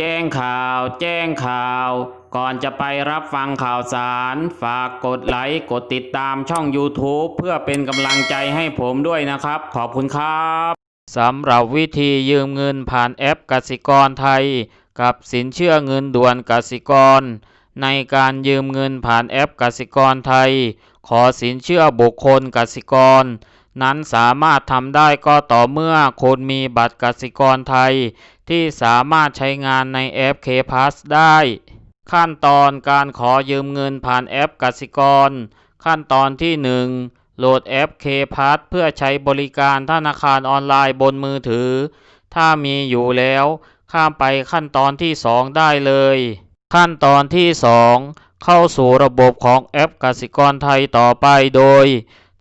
แจ้งข่าว แจ้งข่าว ก่อนจะไปรับฟังข่าวสาร ฝากกดไลค์กดติดตามช่อง YouTube เพื่อเป็นกำลังใจให้ผมด้วยนะครับ ขอบคุณครับสำหรับวิธียืมเงินผ่านแอปกสิกรไทย กับสินเชื่อเงินด่วนกสิกร ในการยืมเงินผ่านแอปกสิกรไทย ขอสินเชื่อบุคคลกสิกร นั้นสามารถทำได้ก็ต่อเมื่อคุณมีบัตรกสิกรไทย ที่สามารถใช้งานใน แอป K Pass ได้ ขั้นตอนการขอยืมเงินผ่านแอปกสิกร ขั้นตอนที่ 1 โหลดแอป K Pass เพื่อใช้บริการธนาคารออนไลน์บนมือถือ ถ้ามีอยู่แล้ว ข้ามไปขั้นตอนที่ 2 ได้เลย ขั้นตอนที่ 2 เข้าสู่ระบบของแอปกสิกรไทยต่อไปโดย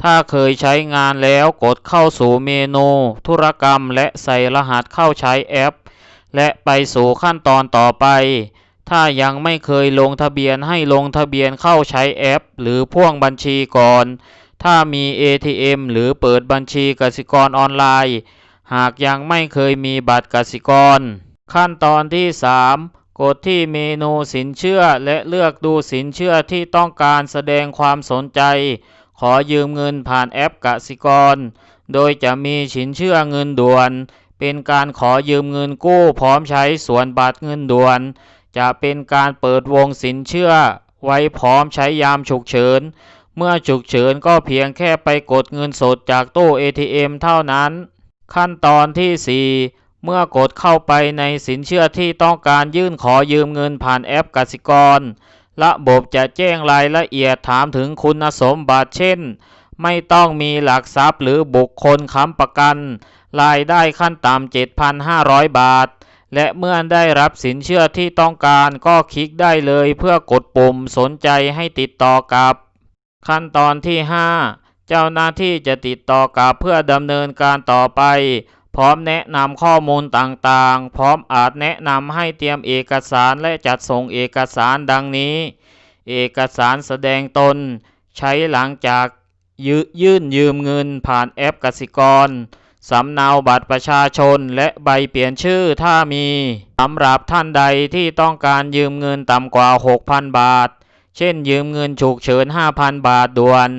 ถ้าเคยใช้งานแล้วกดเข้าสู่เมนูธุรกรรม และใส่รหัสเข้าใช้แอป และไปสู่ขั้นตอนต่อไป ถ้ายังไม่เคยลงทะเบียนให้ลงทะเบียนเข้าใช้แอป หรือพ่วงบัญชีก่อน ถ้ามี ATM หรือเปิดบัญชีกสิกรออนไลน์ หากยังไม่เคยมีบัตรกสิกร ขั้นตอนที่ 3กดที่เมนูสินเชื่อและเลือกดูสินเชื่อที่ต้องการแสดงความสนใจ ขอยืมเงินผ่านแอปกสิกร โดยจะมีสินเชื่อเงินด่วน เป็นการขอยืมเงินกู้พร้อมใช้ส่วนบัตรเงินด่วน จะเป็นการเปิดวงสินเชื่อ ไว้พร้อมใช้ยามฉุกเฉิน เมื่อฉุกเฉินก็เพียงแค่ไปกดเงินสดจากตู้ ATM เท่านั้น ขั้นตอนที่ 4 เมื่อกดเข้าไปในสินเชื่อที่ต้องการยื่นขอยืมเงินผ่านแอปกสิกร ระบบจะแจ้งรายละเอียดถามถึงคุณสมบัติเช่น ไม่ต้องมีหลักทรัพย์หรือบุคคลค้ำประกัน รายได้ขั้นต่ำ7,500 บาท และเมื่อได้รับสินเชื่อที่ต้องการก็คลิกได้เลยเพื่อกดปุ่มสนใจให้ติดต่อกับ ขั้นตอนที่ 5 เจ้าหน้าที่จะติดต่อกับเพื่อดำเนินการต่อไป พร้อมแนะนำข้อมูลต่างๆ พร้อมอาจแนะนำให้เตรียมเอกสารและจัดส่งเอกสารดังนี้ เอกสารแสดงตน ใช้หลังจากยยื่นยืมเงินผ่านแอปกสิกรสำเนาบัตรประชาชนและใบเปลี่ยนชื่อถ้ามีสำหรับท่านใดที่ต้องการยืมเงินต่ำกว่า 6,000 บาท เช่นยืมเงินฉุกเฉิน 5,000 บาทด่วน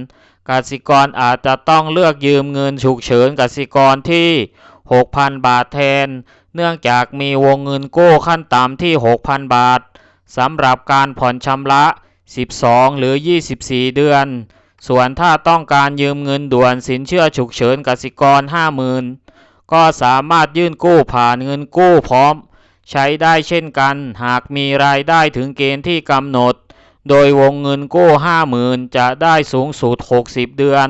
กสิกรอาจจะต้องเลือกยืมเงินฉุกเฉินกสิกรที่ 6,000 บาทแทน เนื่องจากมีวงเงินกู้ขั้นต่ำที่ 6,000 บาทสำหรับการผ่อนชำระ 12 หรือ 24 เดือน ส่วนถ้าต้องการยืมเงินด่วนสินเชื่อฉุกเฉินกสิกร 50,000 ก็สามารถยื่นกู้ผ่านเงินกู้พร้อม ใช้ได้เช่นกัน หากมีรายได้ถึงเกณฑ์ที่กำหนด โดยวงเงินกู้ 50,000 จะได้สูงสุด 60 เดือน